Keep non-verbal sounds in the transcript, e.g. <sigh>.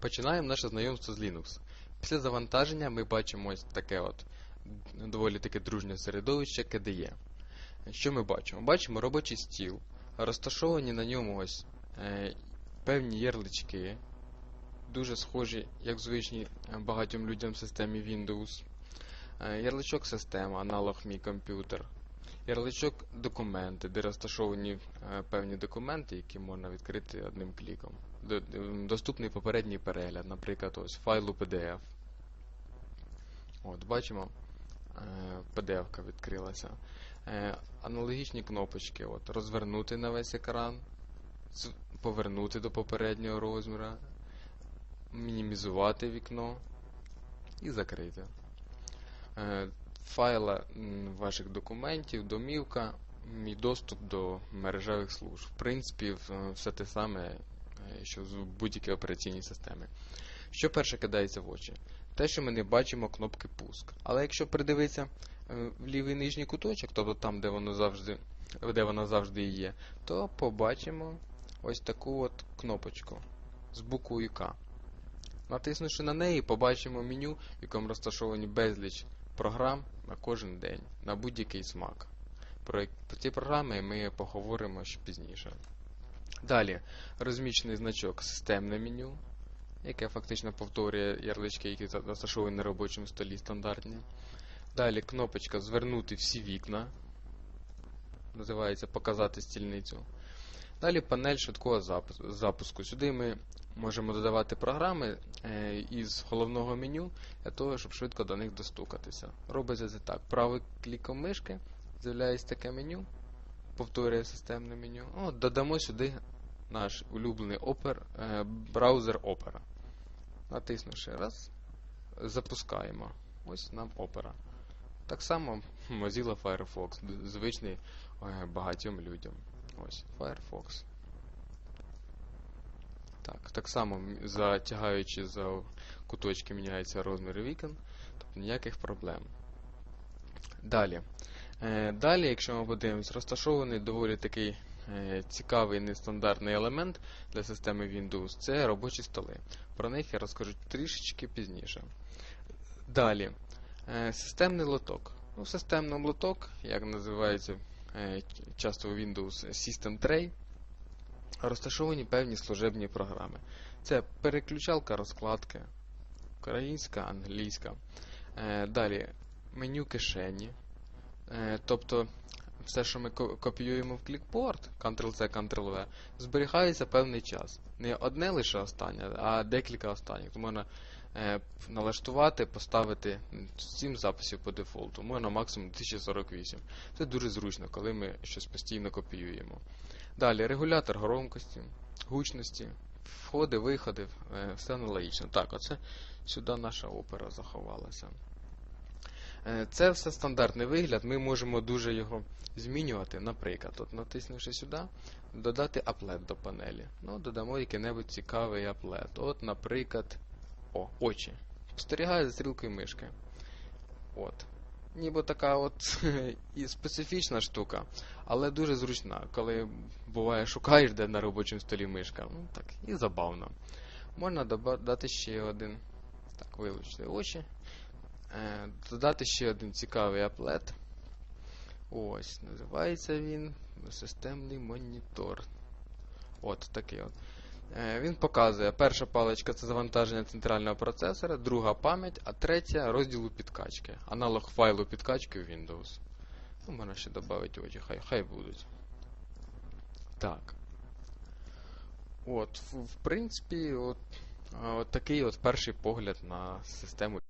Починаємо наше знайомство з Linux. Після завантаження ми бачимо ось таке от доволі таке дружнє середовище KDE. Що ми бачимо? Бачимо робочий стіл, розташовані на ньому ось е, певні ярлички, дуже схожі, як звичні е, багатьом людям в системі Windows. Е, ярличок система, аналог мій комп'ютер. Ярличок документи, де розташовані е, певні документи, які можна відкрити одним кліком. Доступний попередній перегляд, наприклад, ось файлу PDF. От, бачимо, е, PDF-ка відкрилася. Е, Аналогічні кнопочки. От, розвернути на весь екран, повернути до попереднього розміру, мінімізувати вікно і закрити. Е, Файла ваших документів, домівка і доступ до мережевих служб. В принципі, все те саме, е, що в будь-якій операційній системі. Що перше кидається в очі? Те, що ми не бачимо кнопки пуск. Але якщо придивитися е, в лівий нижній куточок, тобто там, де воно завжди, де вона завжди є, то побачимо ось таку от кнопочку з буквою К. Натиснувши на неї, побачимо меню, в якому розташовані безліч програм на кожен день, на будь-який смак. Про, ці програми ми поговоримо ще пізніше. Далі розміщений значок системне меню, яке фактично повторює ярлички, які розташовані на робочому столі стандартні. Далі кнопочка Звернути всі вікна. Називається Показати стільницю. Далі панель швидкого запуску-. Сюди ми можемо додавати програми е, із головного меню для того, щоб швидко до них достукатися. Робиться це так. Правим кліком мишки з'являється таке меню, повторює системне меню. От, додамо сюди наш улюблений опер, е, браузер Opera. Натиснувши раз, запускаємо. Ось нам Opera. Так само Mozilla Firefox, звичний е, багатьом людям. Ось Firefox. Так, так само, затягаючи за куточки, міняється розмір вікон, тобто ніяких проблем. Далі. Е, Далі, якщо ми подивимось, розташований доволі такий е, цікавий нестандартний елемент для системи Windows це робочі столи. Про них я розкажу трішечки пізніше. Далі. Е, Системний лоток. Ну, системний лоток, як називається часто у Windows System Tray, розташовані певні служебні програми. Це переключалка розкладки, українська, англійська. Е, Далі меню кишені. Е, Тобто все, що ми копіюємо в клікпорт, Ctrl-C, Ctrl-V, зберігається певний час. Не одне лише останнє, а декілька останніх. То можна е, налаштувати, поставити 7 записів по дефолту, можна максимум 1048. Це дуже зручно, коли ми щось постійно копіюємо. Далі регулятор громкості, гучності, входи, виходи, е, все аналогічно. Так, оце сюди наша опера заховалася. Е, Це все стандартний вигляд, ми можемо дуже його змінювати. Наприклад, от натиснувши сюди, додати аплет до панелі. Ну, додамо який-небудь цікавий аплет. От, наприклад, о, очі. Спостерігаю за стрілкою мишки. От. Ніби така от <laughs> і специфічна штука, але дуже зручна, коли буває шукаєш де на робочому столі мишка. Ну так, і забавно. Можна доба- дати ще один. Так, вилучити очі. Е, додати ще один цікавий аплет. Ось, називається він системний монітор. От такий от. Е, Він показує, перша паличка це завантаження центрального процесора, друга пам'ять, а третя розділу підкачки. Аналог файлу підкачки в Windows. Ну, можна ще додати очі, хай, хай будуть. Так. От, в, принципі, от, от такий от перший погляд на систему.